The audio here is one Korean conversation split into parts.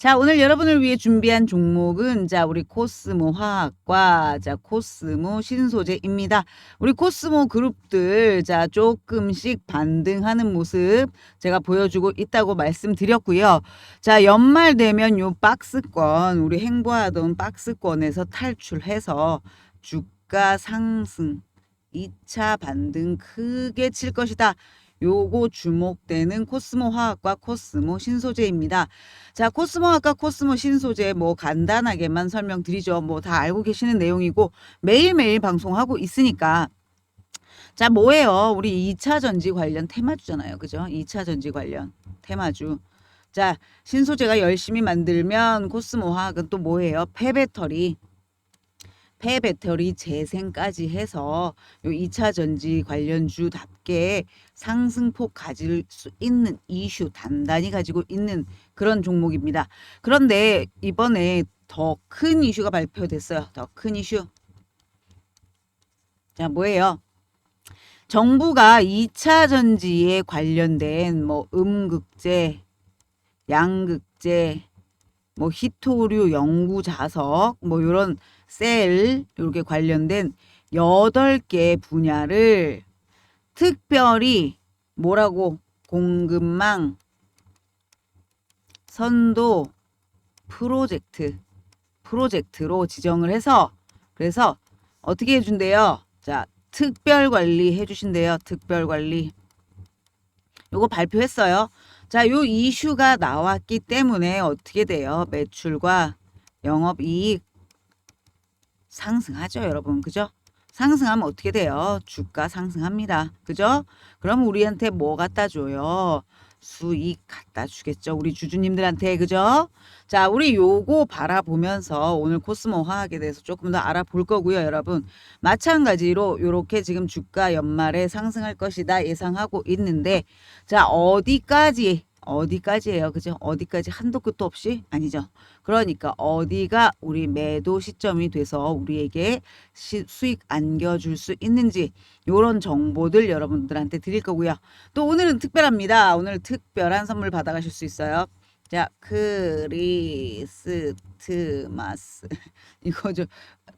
자, 오늘 여러분을 위해 준비한 종목은 자, 우리 코스모 화학과 자, 코스모 신소재입니다. 우리 코스모 그룹들 자, 조금씩 반등하는 모습 제가 보여주고 있다고 말씀드렸고요. 자, 연말 되면 요 박스권 우리 행보하던 박스권에서 탈출해서 주가 상승 2차 반등 크게 칠 것이다. 요거 주목되는 코스모 화학과 코스모 신소재입니다. 자, 코스모 화학과 코스모 신소재 뭐 간단하게만 설명드리죠. 뭐 다 알고 계시는 내용이고 매일매일 방송하고 있으니까 자, 뭐예요? 우리 2차 전지 관련 테마주잖아요. 그죠? 2차 전지 관련 테마주. 자, 신소재가 열심히 만들면 코스모 화학은 또 뭐예요? 폐배터리. 폐 배터리 재생까지 해서 요 2차 전지 관련주답게 상승폭 가질 수 있는 이슈 단단히 가지고 있는 그런 종목입니다. 그런데 이번에 더 큰 이슈가 발표됐어요. 더 큰 이슈. 자, 뭐예요? 정부가 2차 전지에 관련된 뭐 음극재, 양극재, 뭐 히토류 연구 자석 뭐 요런 셀 이렇게 관련된 8개 분야를 특별히 뭐라고 공급망 선도 프로젝트 프로젝트로 지정을 해서 그래서 어떻게 해준대요? 자 특별 관리 해주신대요. 특별 관리. 요거 발표했어요. 자, 요 이슈가 나왔기 때문에 어떻게 돼요? 매출과 영업 이익 상승하죠, 여러분. 그죠? 상승하면 어떻게 돼요? 주가 상승합니다. 그죠? 그럼 우리한테 뭐 갖다 줘요? 수익 갖다 주겠죠. 우리 주주님들한테. 그죠? 자, 우리 요거 바라보면서 오늘 코스모 화학에 대해서 조금 더 알아볼 거고요, 여러분. 마찬가지로 요렇게 지금 주가 연말에 상승할 것이다 예상하고 있는데 자, 어디까지 어디까지예요? 그죠? 어디까지 한도 끝도 없이 아니죠. 그러니까 어디가 우리 매도 시점이 돼서 우리에게 시, 수익 안겨줄 수 있는지 요런 정보들 여러분들한테 드릴 거고요. 또 오늘은 특별합니다. 오늘 특별한 선물 받아가실 수 있어요. 자, 크리스트마스 이거 저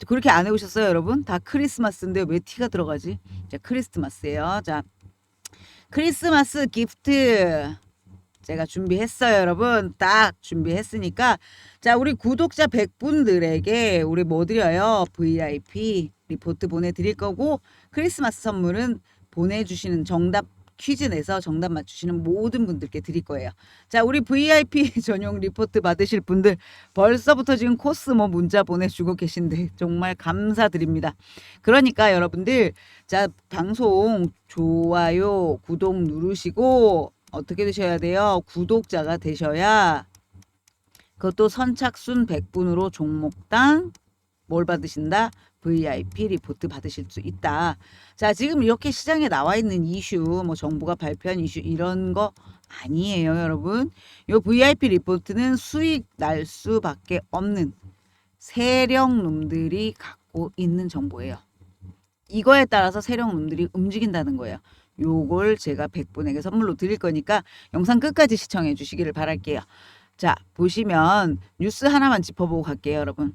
그렇게 안 해오셨어요, 여러분? 다 크리스마스인데 왜 티가 들어가지? 자, 크리스마스예요. 자, 크리스마스 기프트 제가 준비했어요, 여러분. 딱 준비했으니까 자, 우리 구독자 100분들에게 우리 뭐 드려요? VIP 리포트 보내드릴 거고 크리스마스 선물은 보내주시는 정답 퀴즈 내서 정답 맞추시는 모든 분들께 드릴 거예요. 자, 우리 VIP 전용 리포트 받으실 분들 벌써부터 지금 코스모 문자 보내주고 계신데 정말 감사드립니다. 그러니까 여러분들 자, 방송 좋아요, 구독 누르시고 어떻게 되셔야 돼요? 구독자가 되셔야 그것도 선착순 100분으로 종목당 뭘 받으신다? VIP 리포트 받으실 수 있다. 자, 지금 이렇게 시장에 나와 있는 이슈, 뭐 정부가 발표한 이슈 이런 거 아니에요, 여러분. 요 VIP 리포트는 수익 날 수밖에 없는 세력 놈들이 갖고 있는 정보예요. 이거에 따라서 세력 놈들이 움직인다는 거예요. 요걸 제가 100분에게 선물로 드릴 거니까 영상 끝까지 시청해 주시기를 바랄게요. 자, 보시면 뉴스 하나만 짚어보고 갈게요, 여러분.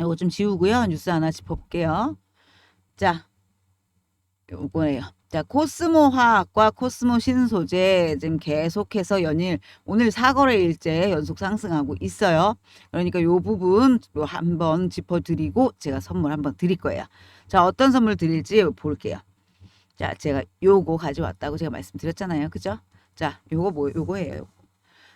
이거 좀 지우고요. 뉴스 하나 짚어볼게요. 자, 요거예요. 자, 코스모 화학과 코스모 신소재 지금 계속해서 연일 오늘 4거래일째 연속 상승하고 있어요. 그러니까 요 부분 한번 짚어드리고 제가 선물 한번 드릴 거예요. 자, 어떤 선물 드릴지 볼게요. 자, 제가 요거 가져왔다고 제가 말씀드렸잖아요. 그죠? 자, 요거 뭐, 요거예요. 요거.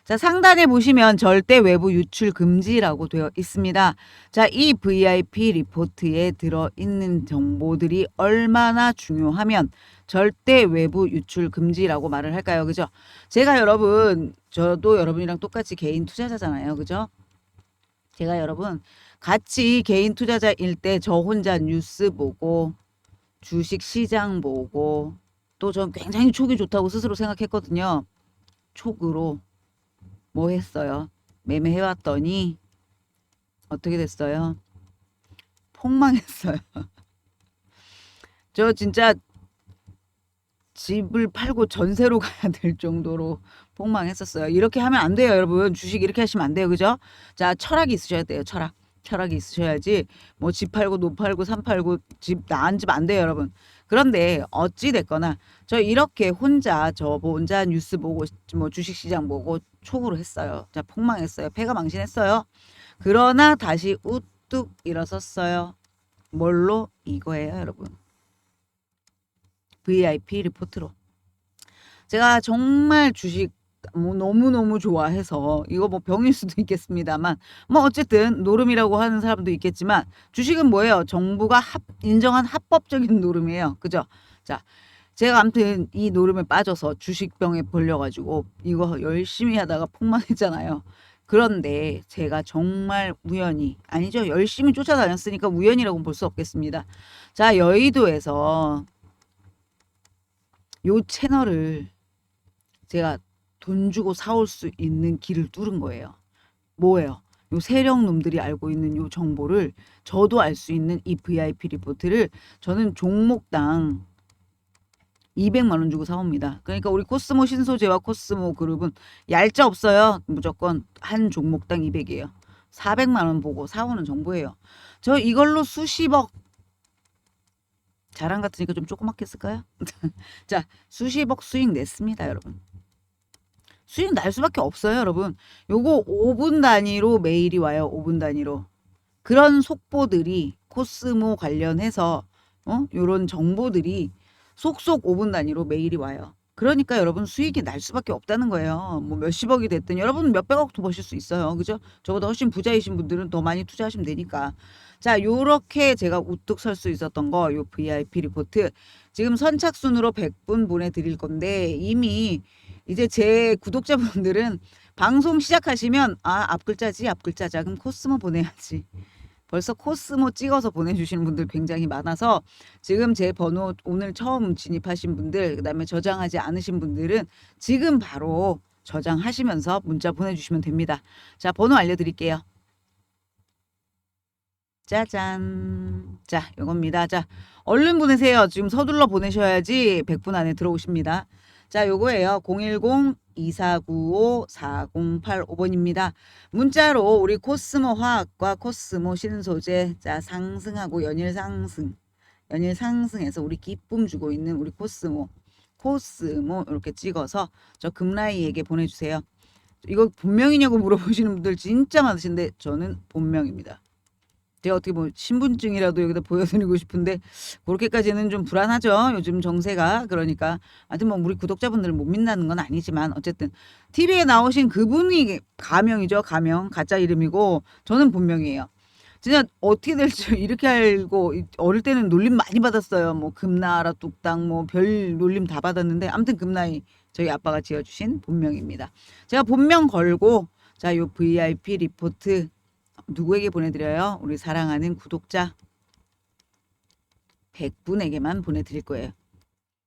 자, 상단에 보시면 절대 외부 유출 금지라고 되어 있습니다. 자, 이 VIP 리포트에 들어 있는 정보들이 얼마나 중요하면 절대 외부 유출 금지라고 말을 할까요? 그죠? 제가 여러분, 저도 여러분이랑 똑같이 개인 투자자잖아요. 그죠? 제가 여러분, 같이 개인 투자자일 때 저 혼자 뉴스 보고, 주식 시장 보고, 또 전 굉장히 촉이 좋다고 스스로 생각했거든요. 촉으로. 뭐 했어요? 매매해 왔더니 어떻게 됐어요? 폭망했어요. 저 진짜 집을 팔고 전세로 가야 될 정도로 폭망했었어요. 이렇게 하면 안 돼요, 여러분. 주식 이렇게 하시면 안 돼요. 그죠? 자, 철학이 있으셔야 돼요. 철학. 철학이 있으셔야지 뭐 집 팔고 노 팔고 산 팔고 집 나은 집 안 돼요, 여러분. 그런데 어찌 됐거나 저 이렇게 혼자 저뭐 혼자 뉴스 보고 뭐 주식 시장 보고 촉으로 했어요. 자, 폭망했어요. 패가 망신했어요. 그러나 다시 우뚝 일어섰어요. 뭘로? 이거예요, 여러분. VIP 리포트로. 제가 정말 주식 뭐 너무너무 좋아해서 이거 뭐 병일 수도 있겠습니다만 뭐 어쨌든 노름이라고 하는 사람도 있겠지만 주식은 뭐예요? 정부가 합, 인정한 합법적인 노름이에요. 그죠? 자, 제가 아무튼 이 노름에 빠져서 주식병에 걸려가지고 이거 열심히 하다가 폭망했잖아요. 그런데 제가 정말 우연히 아니죠 열심히 쫓아다녔으니까 우연이라고 볼 수 없겠습니다. 자 여의도에서 요 채널을 제가 돈 주고 사올 수 있는 길을 뚫은 거예요. 뭐예요? 요 세력 놈들이 알고 있는 요 정보를 저도 알 수 있는 이 VIP 리포트를 저는 종목당 200만 원 주고 사옵니다. 그러니까 우리 코스모 신소재와 코스모 그룹은 얄짜 없어요. 무조건 한 종목당 200이에요. 400만 원 보고 사오는 정보예요. 저 이걸로 수십억 자랑 같으니까 좀 조그맣게 쓸까요? 자, 수십억 수익 냈습니다, 여러분. 수익 날 수밖에 없어요, 여러분. 요거 5분 단위로 메일이 와요, 5분 단위로. 그런 속보들이 코스모 관련해서 어? 요런 정보들이 속속 5분 단위로 메일이 와요. 그러니까 여러분 수익이 날 수밖에 없다는 거예요. 뭐 몇십억이 됐든 여러분 몇백억도 버실 수 있어요. 그죠? 저보다 훨씬 부자이신 분들은 더 많이 투자하시면 되니까. 자, 요렇게 제가 우뚝 설 수 있었던 거, 요 VIP 리포트. 지금 선착순으로 100분 보내드릴 건데, 이미 이제 제 구독자분들은 방송 시작하시면, 아, 앞글자지, 앞글자자. 그럼 코스모 보내야지. 벌써 코스모 찍어서 보내주시는 분들 굉장히 많아서 지금 제 번호 오늘 처음 진입하신 분들, 그 다음에 저장하지 않으신 분들은 지금 바로 저장하시면서 문자 보내주시면 됩니다. 자, 번호 알려드릴게요. 짜잔. 자, 요겁니다. 자, 얼른 보내세요. 지금 서둘러 보내셔야지 100분 안에 들어오십니다. 자, 요거예요. 010-2495-4085번입니다. 문자로 우리 코스모 화학과 코스모 신소재, 자, 상승하고 연일 상승, 연일 상승해서 우리 기쁨 주고 있는 우리 코스모, 코스모 이렇게 찍어서 저 금라이에게 보내주세요. 이거 본명이냐고 물어보시는 분들 진짜 많으신데 저는 본명입니다. 제가 어떻게 뭐 신분증이라도 여기다 보여드리고 싶은데 그렇게까지는 좀 불안하죠. 요즘 정세가 그러니까 하여튼 뭐 우리 구독자분들을 못 믿는 건 아니지만 어쨌든 TV에 나오신 그분이 가명이죠. 가명 가짜 이름이고 저는 본명이에요. 진짜 어떻게 될지 이렇게 알고 어릴 때는 놀림 많이 받았어요. 뭐 금나라 뚝딱 뭐 별 놀림 다 받았는데 아무튼 금나이 저희 아빠가 지어주신 본명입니다. 제가 본명 걸고 자 요 VIP 리포트 누구에게 보내드려요? 우리 사랑하는 구독자 100분에게만 보내드릴 거예요.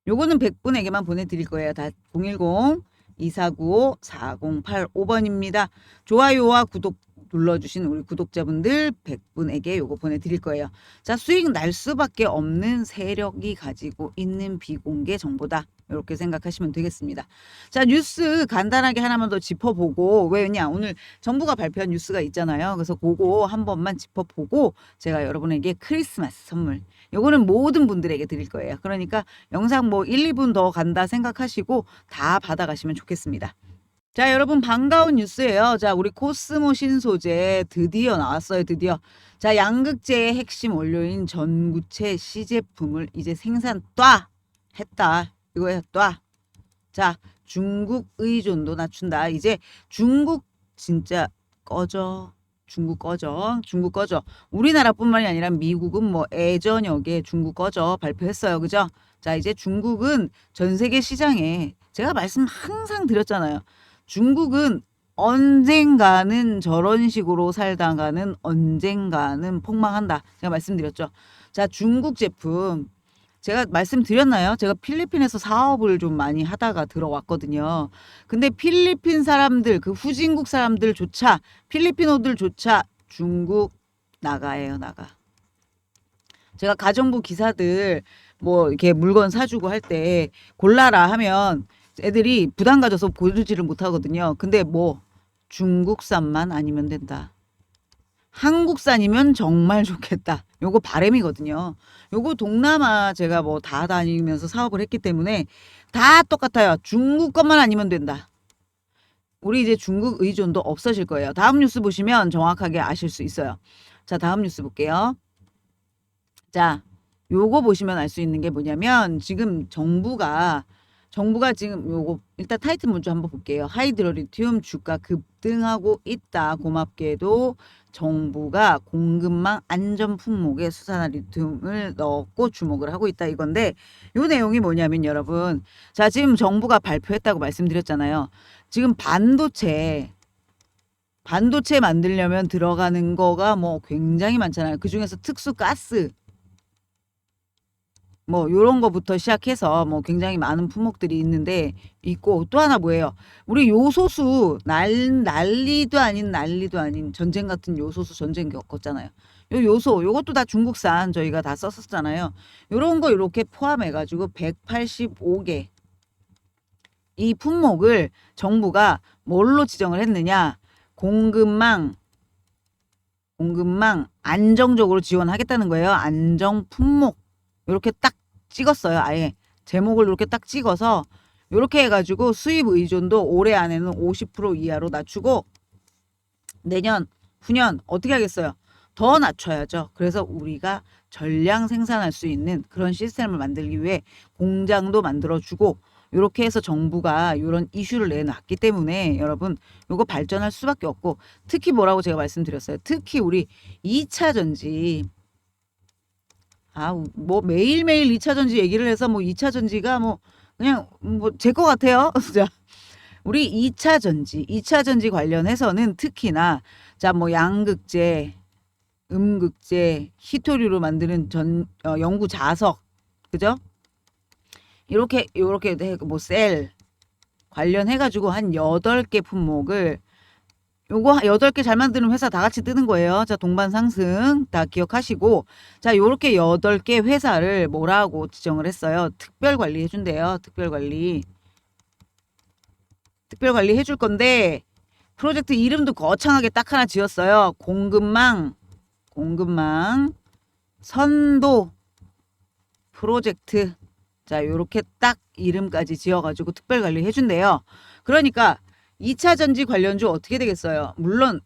요거는 100분에게만 보내드릴 거예요. 다 010 2495 4085번입니다. 좋아요와 구독 눌러주신 우리 구독자분들 100분에게 요거 보내드릴 거예요. 자, 수익 날 수밖에 없는 세력이 가지고 있는 비공개 정보다. 이렇게 생각하시면 되겠습니다. 자, 뉴스 간단하게 하나만 더 짚어보고, 왜냐, 오늘 정부가 발표한 뉴스가 있잖아요. 그래서 그거 한 번만 짚어보고, 제가 여러분에게 크리스마스 선물, 요거는 모든 분들에게 드릴 거예요. 그러니까 영상 뭐 1, 2분 더 간다 생각하시고 다 받아가시면 좋겠습니다. 자, 여러분 반가운 뉴스예요. 자, 우리 코스모 신소재 드디어 나왔어요. 드디어. 자, 양극재의 핵심 원료인 전구체 시제품을 이제 생산 ጧ 했다. 이거야 ጧ. 자, 중국 의존도 낮춘다. 이제 중국 진짜 꺼져. 중국 꺼져. 중국 꺼져. 우리나라뿐만이 아니라 미국은 뭐 애저녁에 중국 꺼져 발표했어요. 그죠? 자, 이제 중국은 전 세계 시장에 제가 말씀 항상 드렸잖아요. 중국은 언젠가는 저런 식으로 살다가는 언젠가는 폭망한다. 제가 말씀드렸죠. 자, 중국 제품 제가 말씀드렸나요? 제가 필리핀에서 사업을 좀 많이 하다가 들어왔거든요. 근데 필리핀 사람들, 그 후진국 사람들조차, 필리핀어들조차 중국 나가예요, 나가. 제가 가정부 기사들 뭐 이렇게 물건 사주고 할 때 골라라 하면 애들이 부담 가져서 고르지를 못하거든요. 근데 뭐 중국산만 아니면 된다. 한국산이면 정말 좋겠다. 요거 바램이거든요. 요거 동남아 제가 뭐 다 다니면서 사업을 했기 때문에 다 똑같아요. 중국 것만 아니면 된다. 우리 이제 중국 의존도 없어질 거예요. 다음 뉴스 보시면 정확하게 아실 수 있어요. 자, 다음 뉴스 볼게요. 자, 요거 보시면 알 수 있는 게 뭐냐면 지금 정부가 정부가 지금 요거 일단 타이틀 먼저 한번 볼게요. 하이드로리튬 주가 급등하고 있다. 고맙게도 정부가 공급망 안전 품목에 수산화 리튬을 넣고 주목을 하고 있다 이건데 요 내용이 뭐냐면 여러분 자 지금 정부가 발표했다고 말씀드렸잖아요. 지금 반도체 반도체 만들려면 들어가는 거가 뭐 굉장히 많잖아요. 그 중에서 특수 가스 뭐 요런 거부터 시작해서 뭐 굉장히 많은 품목들이 있는데 있고 또 하나 뭐예요? 우리 요소수 날 난리도 아닌 난리도 아닌 전쟁 같은 요소수 전쟁 겪었잖아요. 요 요소 요것도 다 중국산 저희가 다 썼었잖아요. 요런 거 요렇게 포함해 가지고 185개 이 품목을 정부가 뭘로 지정을 했느냐? 공급망 공급망 안정적으로 지원하겠다는 거예요. 안정 품목 이렇게 딱 찍었어요. 아예 제목을 이렇게 딱 찍어서 이렇게 해가지고 수입 의존도 올해 안에는 50% 이하로 낮추고 내년 후년 어떻게 하겠어요? 더 낮춰야죠. 그래서 우리가 전량 생산할 수 있는 그런 시스템을 만들기 위해 공장도 만들어주고 이렇게 해서 정부가 이런 이슈를 내놨기 때문에 여러분 요거 발전할 수밖에 없고 특히 뭐라고 제가 말씀드렸어요. 특히 우리 2차 전지 아, 뭐 매일매일 2차 전지 얘기를 해서 뭐 2차 전지가 뭐 그냥 뭐제거 같아요. 자, 우리 2차 전지, 2차 전지 관련해서는 특히나 자, 뭐 양극재, 음극재, 히토류로 만드는 전 어, 연구 자석. 그죠? 이렇게 요렇게 뭐 셀 관련해 가지고 한 8개 품목을 요거 여덟 개 잘 만드는 회사 다 같이 뜨는 거예요. 자, 동반 상승 다 기억하시고 자, 요렇게 여덟 개 회사를 뭐라고 지정을 했어요? 특별 관리 해 준대요. 특별 관리. 특별 관리 해줄 건데 프로젝트 이름도 거창하게 딱 하나 지었어요. 공급망 공급망 선도 프로젝트 자, 요렇게 딱 이름까지 지어 가지고 특별 관리 해 준대요. 그러니까 2차 전지 관련주 어떻게 되겠어요? 물론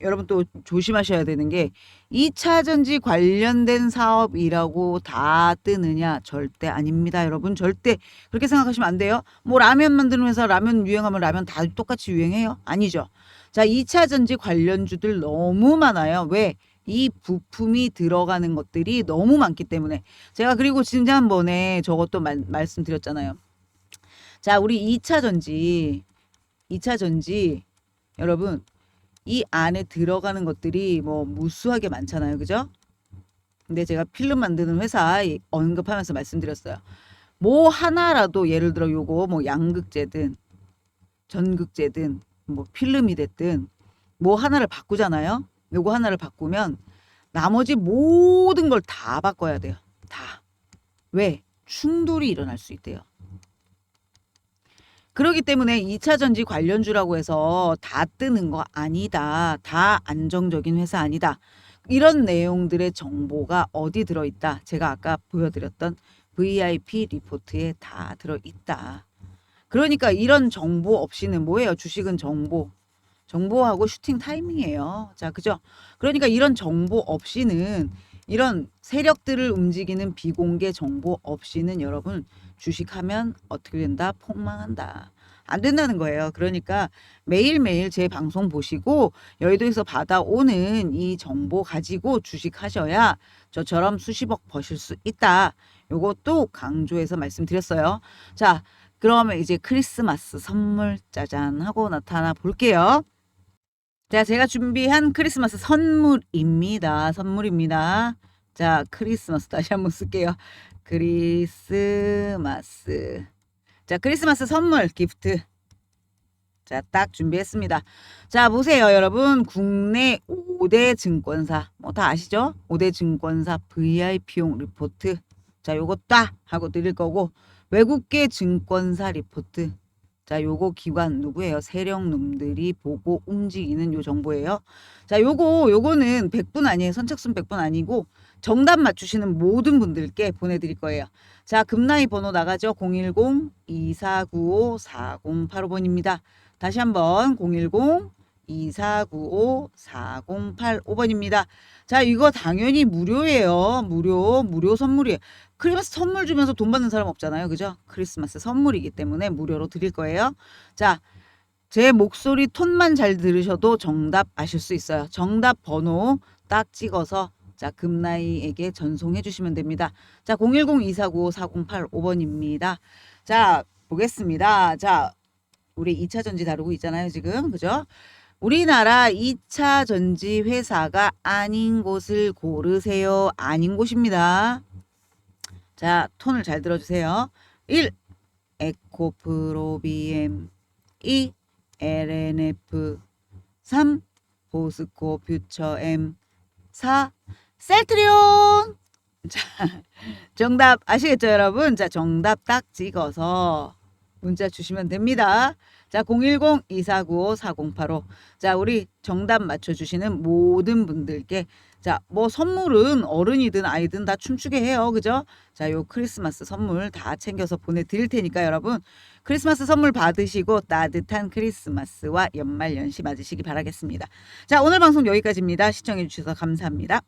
여러분 또 조심하셔야 되는 게 2차 전지 관련된 사업이라고 다 뜨느냐? 절대 아닙니다. 여러분 절대 그렇게 생각하시면 안 돼요. 뭐 라면 만드는 회사 라면 유행하면 라면 다 똑같이 유행해요? 아니죠. 자, 2차 전지 관련주들 너무 많아요. 왜? 이 부품이 들어가는 것들이 너무 많기 때문에 제가 그리고 지난번에 저것도 말, 말씀드렸잖아요. 자, 우리 2차 전지 2차 전지 여러분 이 안에 들어가는 것들이 뭐 무수하게 많잖아요. 그죠? 근데 제가 필름 만드는 회사 언급하면서 말씀드렸어요. 뭐 하나라도 예를 들어 요거 뭐 양극재든 전극재든 뭐 필름이 됐든 뭐 하나를 바꾸잖아요. 요거 하나를 바꾸면 나머지 모든 걸 다 바꿔야 돼요. 다. 왜? 충돌이 일어날 수 있대요. 그러기 때문에 2차 전지 관련주라고 해서 다 뜨는 거 아니다. 다 안정적인 회사 아니다. 이런 내용들의 정보가 어디 들어있다. 제가 아까 보여드렸던 VIP 리포트에 다 들어있다. 그러니까 이런 정보 없이는 뭐예요? 주식은 정보. 정보하고 슈팅 타이밍이에요. 자, 그죠? 그러니까 이런 정보 없이는 이런 세력들을 움직이는 비공개 정보 없이는 여러분 주식하면 어떻게 된다? 폭망한다. 안 된다는 거예요. 그러니까 매일매일 제 방송 보시고 여의도에서 받아오는 이 정보 가지고 주식하셔야 저처럼 수십억 버실 수 있다. 요것도 강조해서 말씀드렸어요. 자, 그러면 이제 크리스마스 선물 짜잔 하고 나타나 볼게요. 자, 제가 준비한 크리스마스 선물입니다. 선물입니다. 자, 크리스마스 다시 한번 쓸게요. 크리스마스. 자, 크리스마스 선물 기프트. 자, 딱 준비했습니다. 자, 보세요, 여러분. 국내 5대 증권사. 뭐 다 아시죠? 5대 증권사 VIP용 리포트. 자, 요거 딱 하고 드릴 거고 외국계 증권사 리포트. 자, 요거 기관 누구예요? 세력놈들이 보고 움직이는 요 정보예요. 자, 요거 요거는 100분 아니에요. 선착순 100분 아니고 정답 맞추시는 모든 분들께 보내 드릴 거예요. 자, 금나이 번호 나가죠. 010-2495-4085번입니다. 다시 한번 010-2495-4085번입니다. 자, 이거 당연히 무료예요. 무료, 무료 선물이에요. 크리스마스 선물 주면서 돈 받는 사람 없잖아요. 그죠? 크리스마스 선물이기 때문에 무료로 드릴 거예요. 자, 제 목소리 톤만 잘 들으셔도 정답 아실 수 있어요. 정답 번호 딱 찍어서 자, 금나이에게 전송해 주시면 됩니다. 자, 010-2495-4085번입니다. 자, 보겠습니다. 자, 우리 2차 전지 다루고 있잖아요, 지금. 그죠? 우리나라 2차 전지 회사가 아닌 곳을 고르세요. 아닌 곳입니다. 자, 톤을 잘 들어주세요. 1. 에코프로비엠 2. LNF 3. 보스코 퓨처엠 4. 셀트리온 자, 정답 아시겠죠, 여러분? 자, 정답 딱 찍어서 문자 주시면 됩니다. 자, 010-2495-4085. 자, 우리 정답 맞춰주시는 모든 분들께 자, 뭐 선물은 어른이든 아이든 다 춤추게 해요. 그죠? 자, 요 크리스마스 선물 다 챙겨서 보내드릴 테니까 여러분. 크리스마스 선물 받으시고 따뜻한 크리스마스와 연말 연시 맞으시기 바라겠습니다. 자, 오늘 방송 여기까지입니다. 시청해주셔서 감사합니다.